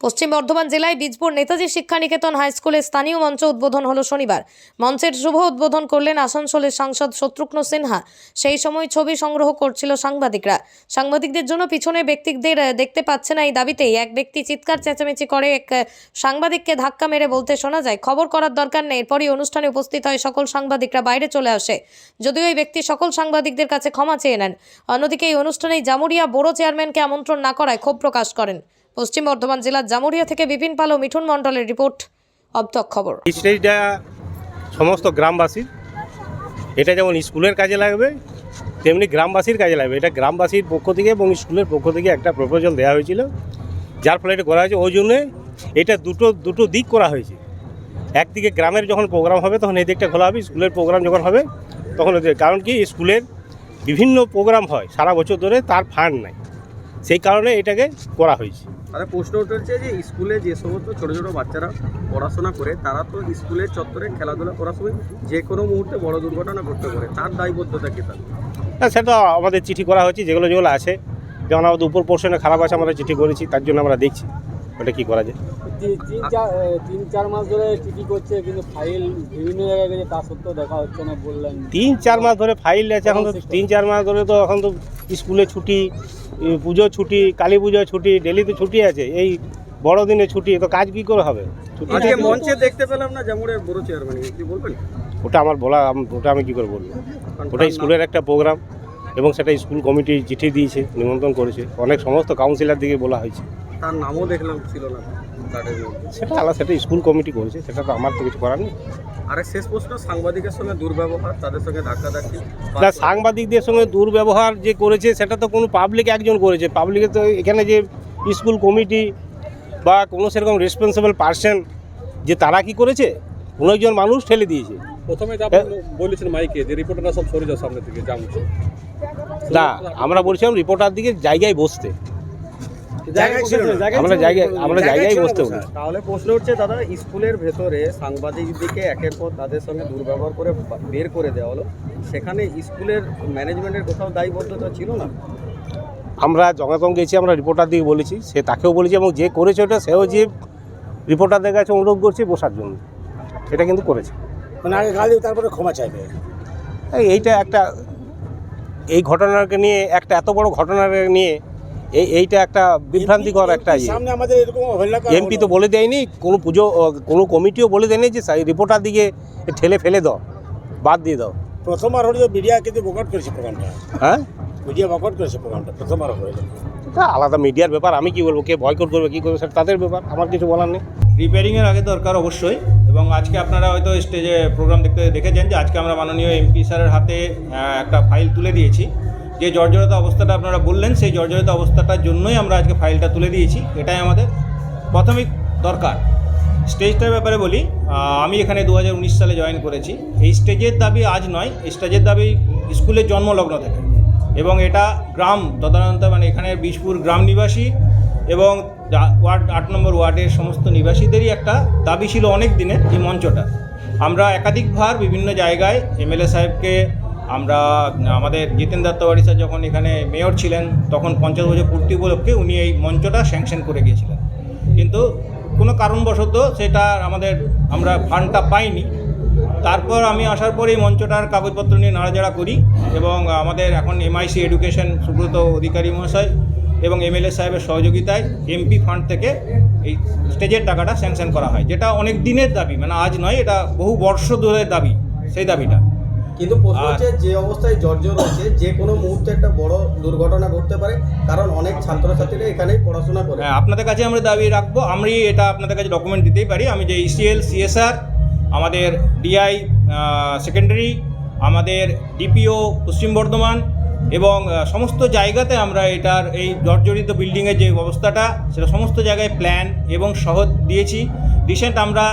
পশ্চিম বর্ধমান জেলায় বীজপুর নেতাজি শিক্ষানিকেতন হাই স্কুলে স্থানীয় মঞ্চ উদ্বোধন হলো শনিবার। মঞ্চের শুভ উদ্বোধন করলেন আসানসোলের সাংসদ শত্রুঘ্ন সিনহা। সেই সময় ছবি সংগ্রহ করছিল সাংবাদিকরা। সাংবাদিকদের জন্য পিছনে ব্যক্তিদের দেখতে পাচ্ছে না এই দাবিতেই এক ব্যক্তি চিৎকার চেঁচামেচি করে এক সাংবাদিককে ধাক্কা মেরে বলতে শোনা যায়, খবর করার দরকার নেই। এরপরই অনুষ্ঠানে উপস্থিত হয় সকল সাংবাদিকরা, বাইরে চলে আসে। যদিও এই ব্যক্তি সকল সাংবাদিকদের কাছে ক্ষমা চেয়ে নেন। অন্যদিকে এই অনুষ্ঠানে জামুরিয়া বড় চেয়ারম্যানকে আমন্ত্রণ না করায় ক্ষোভ প্রকাশ করেন। পশ্চিম বর্ধমান জেলার জামুরিয়া থেকে বিপিন পাল ও মিঠুন মণ্ডলের রিপোর্ট, অবতক খবর। স্টেজটা সমস্ত গ্রামবাসীর। এটা যেমন স্কুলের কাজে লাগবে, তেমনি গ্রামবাসীর কাজে লাগবে। এটা গ্রামবাসীর পক্ষ থেকে এবং স্কুলের পক্ষ থেকে একটা প্রপোজাল দেওয়া হয়েছিল, যার ফলে এটা করা হয়েছে। ওই জন্যে এটা দুটো দুটো দিক করা হয়েছে। একদিকে গ্রামের যখন প্রোগ্রাম হবে, তখন এই দিকটা খোলা হবে। স্কুলের প্রোগ্রাম যখন হবে, তখন কারণ কি, স্কুলের বিভিন্ন প্রোগ্রাম হয়। সারা বছর ধরে তার ফান্ড নাই। সেই কারণে এটাকে করা হয়েছে। তাহলে প্রশ্ন উঠেছে যে স্কুলে যে সমস্ত ছোট ছোট বাচ্চারা পড়াশোনা করে তারা তো স্কুলের চত্বরে খেলাধুলা করার সময় যে কোনো মুহূর্তে বড় দুর্ঘটনা ঘটতে পারে তার দায়বদ্ধতা কি তার? হ্যাঁ সেটা আমাদের চিঠি করা হয়েছে যেগুলো যেগুলো আছে। যেমন আমাদের উপর পোর্শনে খারাপ আছে আমরা চিঠি করেছি তার জন্য আমরা দেখছি ওটা কী করা যায়। তিন চার তিন চার মাস ধরে চিঠি করছে কিন্তু ফাইল বিভিন্ন জায়গায় গেছে তা সত্ত্বেও দেখা হচ্ছে না বললেন। তিন চার মাস ধরে ফাইল আছে এখন তো তিন চার মাস ধরে তো এখন তো স্কুলে ছুটি পুজো ছুটি কালী পুজো ছুটি ডেলি তো ছুটি আছে এই বড়দিনে ছুটি তো কাজ কি করে হবে? ছুটি আজকে মঞ্চে দেখতে পেলাম না জামুরের বড় চেয়ারম্যান কি বলবেন? ওটা আমার বলা ওটা আমি কী করে বলব? ওটা স্কুলের একটা প্রোগ্রাম এবং সেটা স্কুল কমিটি চিঠি দিয়েছে নিমন্ত্রণ করেছে অনেক সমস্ত কাউন্সিলর দিকে বলা হয়েছে। তার নামও দেখলাম ছিল না কার্ডের মধ্যে। সেটা আলাদা সেটা স্কুল কমিটি করেছে সেটা তো আমার তো কিছু করার নেই। আরেক শেষ প্রশ্ন সাংবাদিকের সঙ্গে দুর্ব্যবহার তাদের সঙ্গে ধাক্কাধাক্কি। না সাংবাদিকদের সঙ্গে দুর্ব্যবহার যে করেছে সেটা তো কোনো পাবলিক একজন করেছে। পাবলিকে তো এখানে যে স্কুল কমিটি বা কোনো সেরকম রেসপন্সিবল পার্সন যে তারা কি করেছে? কোনো একজন মানুষ ঠেলে দিয়েছে। প্রথমে বলেছেন মাইকে যে রিপোর্টাররা সব সরে যাও সামনে থেকে জাম না আমরা বলছিলাম রিপোর্টার দিকে জায়গায় বসতে। আমরা জায়গায় আমরা জায়গায় বসতে তাহলে প্রশ্ন হচ্ছে দাদা স্কুলের ভেতরে একের পর তাদের সঙ্গে দুর্ব্যবহার করে বের করে দেওয়া হলো। সেখানে স্কুলের ম্যানেজমেন্টের কোথাও দায়বদ্ধতা ছিল না? আমরা জঙ্গাতং গেছি আমরা রিপোর্টার দিকে বলেছি সে তাকেও বলেছি এবং যে করেছে ওটা সেও যে রিপোর্টারদের কাছে অনুরোধ করছে বসার জন্য। এটা কিন্তু করেছে। মানে আগে গালি তারপরে ক্ষমা চাইবে। এই এইটা একটা এই ঘটনাকে নিয়ে একটা এত বড় ঘটনাকে নিয়ে এই এইটা একটা বিভ্রান্তিকর একটা ইয়ে। সামনে আমাদের এরকম এমপি তো বলে দেয়নি কোনো পুজো কোনো কমিটিও বলে দেয়নি যে রিপোর্টার দিকে ঠেলে ফেলে দাও বাদ দিয়ে দাও। প্রথম আর হলো মিডিয়া কিন্তু বকট করেছে প্রোগ্রামটা। হ্যাঁ? মিডিয়া বকট করেছে প্রোগ্রামটা প্রথমবার হলো এটা আলাদা মিডিয়ার ব্যাপার আমি কি বলব কে বয়কট করবে কী করবে সেটা তাদের ব্যাপার আমার কিছু বলার নেই। রিপেয়ারিংয়ের আগে দরকার অবশ্যই এবং আজকে আপনারা হয়তো স্টেজে প্রোগ্রাম দেখতে দেখেছেন যে আজকে আমরা মাননীয় এমপি স্যারের হাতে একটা ফাইল তুলে দিয়েছি। যে জর্জরিত অবস্থাটা আপনারা বললেন, সেই জর্জরিত অবস্থাটার জন্যই আমরা আজকে ফাইলটা তুলে দিয়েছি। এটাই আমাদের প্রাথমিক দরকার। স্টেজটার ব্যাপারে বলি আমি এখানে দু হাজার উনিশ সালে জয়েন করেছি। এই স্টেজের দাবি আজ নয় স্টেজের দাবি স্কুলের জন্মলগ্ন থেকে। এবং এটা গ্রাম, তদারন্ত মানে এখানে বীজপুর গ্রাম নিবাসী এবং ওয়ার্ড, আট নম্বর ওয়ার্ডের সমস্ত নিবাসীদেরই একটা দাবি ছিল অনেক দিনের এই মঞ্চটা। আমরা একাধিকবার বিভিন্ন জায়গায় এমএলএ সাহেবকে আমরা, আমাদের জিতেন দত্তবাড়ি স্যার যখন এখানে মেয়র ছিলেন, তখন পঞ্চাশ বছর পূর্তি উপলক্ষে উনি এই মঞ্চটা স্যাংশন করে গিয়েছিলেন। কিন্তু কোনো কারণবশত সেটা আমাদের, আমরা ফান্ডটা পাইনি। তারপর আমি আসার পরে এই মঞ্চটার কাগজপত্র নিয়ে নাড়াচাড়া করি এবং আমাদের এখন এমআইসি এডুকেশন সুব্রত অধিকারী মহাশয় এবং এমএলএ সাহেবের সহযোগিতায় এমপি ফান্ড থেকে এই স্টেজের টাকাটা স্যাংশন করা হয়, যেটা অনেক দিনের দাবি। মানে আজ নয়, এটা বহু বর্ষ ধরে দাবি, সেই দাবিটা। কিন্তু প্রশ্ন হচ্ছে যে অবস্থায় জর্জর রয়েছে যে কোনো মুহূর্তে একটা বড় দুর্ঘটনা ঘটতে পারে কারণ অনেক ছাত্রছাত্রীরা এখানেই পড়াশোনা করে। হ্যাঁ আপনাদের কাছে আমরা দাবি রাখব আমি এটা আপনাদের কাছে ডকুমেন্ট দিতেই পারি। আমি যে ইসিএল সিএসআর আমাদের ডিআই সেকেন্ডারি আমাদের ডিপিও পশ্চিম বর্ধমান এবং সমস্ত জায়গাতে আমরা এটার এই জর্জরিত বিল্ডিংয়ের যে অবস্থাটা সেটা সমস্ত জায়গায় প্ল্যান এবং সহজ দিয়েছি। রিসেন্ট আমরা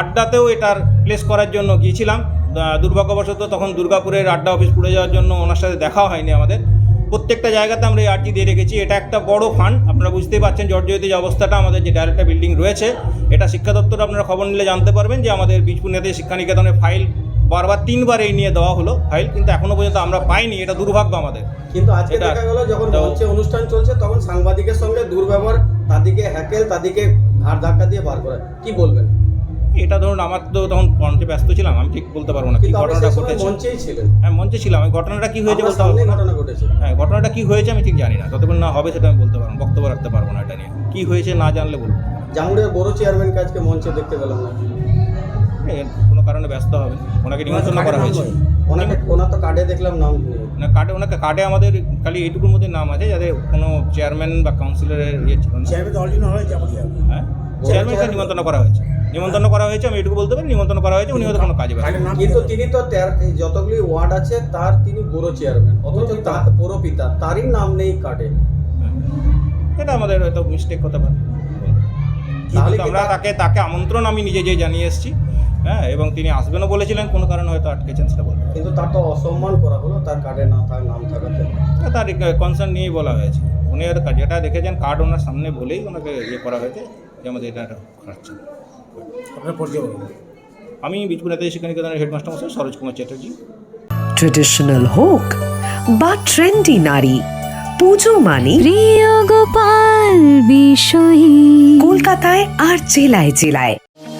আড্ডাতেও এটার প্লেস করার জন্য গিয়েছিলাম। দুর্ভাগ্যবশত তখন দুর্গাপুরের আড্ডা অফিস পুড়ে যাওয়ার জন্য ওনার সাথে দেখাও হয়নি আমাদের। প্রত্যেকটা জায়গাতে আমরা এই আর্জি দিয়ে রেখেছি। এটা একটা বড় ফান্ড আপনারা বুঝতেই পারছেন জর্জরিত যে অবস্থাটা আমাদের যে ডাইরেক্টর বিল্ডিং রয়েছে এটা শিক্ষা দপ্তর আপনারা খবর নিলে জানতে পারবেন যে আমাদের বীজপুর নেতাজি শিক্ষানিকেতনের ফাইল বারবার তিনবার এই নিয়ে দেওয়া হলো ফাইল কিন্তু এখনও পর্যন্ত আমরা পাইনি। এটা দুর্ভাগ্য আমাদের। কিন্তু আজকে দেখা গেল যখন হচ্ছে অনুষ্ঠান চলছে তখন সাংবাদিকের সঙ্গে দুর্ব্যবহার তাদেরকে হ্যাকেল তাদেরকে ঘাড় ধাক্কা দিয়ে বার করে। কি বলবেন? এটা ধরুন আমার তো তখন মঞ্চে ব্যস্ত ছিলাম আমি ঠিক বলতে পারব না কি কিন্তু ঘটনাটা ঘটেছে। মঞ্চেই ছিলেন। হ্যাঁ মঞ্চে ছিলাম। ঘটনাটা কি হয়েছে বলতে পারব ঘটনা ঘটেছে। হ্যাঁ ঘটনাটা কি হয়েছে আমি ঠিক জানি না। ততক্ষণ না হবে সেটা আমি বলতে পারব বক্তব্য রাখতে পারব না এটা নিয়ে। কি হয়েছে না জানলে বলব জামুড়ের বড় চেয়ারম্যানকে আজকে মঞ্চে দেখতে পেলাম না? কোনো কারণে ব্যস্ত হবেন ওনাকে নিমন্ত্রণ করা হয়েছে। ওনাকে ওনার তো কার্ডে দেখলাম নাম না কার্ডে ওনাকে কার্ডে আমাদের খালি এইটুকুর মধ্যে নাম আছে যাতে কোনো চেয়ারম্যান বা কাউন্সিলরের ইয়ে ছিল না। চেয়ারম্যান হয়ে? হ্যাঁ চেয়ারম্যানকে নিমন্ত্রণ করা হয়েছে। নিমন্ত্রণ করা হয়েছে আমি এটুকু বলতে পারি নিমন্ত্রণ করা হয়েছে উনি হয়তো কোনো কাজে কিন্তু তিনি তো যতগুলি ওয়ার্ড আছে তার তিনি বড় চেয়ারম্যান অথচ তার পৌরপিতা তারই নাম নেই কার্ডে এটা আমাদের হয়তো মিস্টেক হতে পারে। কিন্তু আমরা তাকে তাকে আমন্ত্রণ আমি নিজে যেয়ে জানিয়ে এসেছি। হ্যাঁ এবং তিনি আসবেনও বলেছিলেন কোনো কারণে হয়তো আটকেছেন সেটা বলতে কিন্তু তার তো অসম্মান করা হলো তার কার্ডে না থাক নাম থাকাতে তার কনসার্ন নিয়েই বলা হয়েছে। উনি হয়তো যেটা দেখেছেন কার্ড ওনার সামনে বলেই ওনাকে ইয়ে করা হয়েছে যে আমাদের এটা করাচ্ছে আপনার পরিচয় আমি বিজপুরাতে নিকেতনের হেডমাস্টার মশাই সরোজ কুমার চ্যাটার্জি। ট্রেডিশনাল হোক বা ট্রেন্ডি নারী পুজো মানে প্রিয় গোপাল বিষয়ী। কলকাতায় আর জেলায় জেলায়।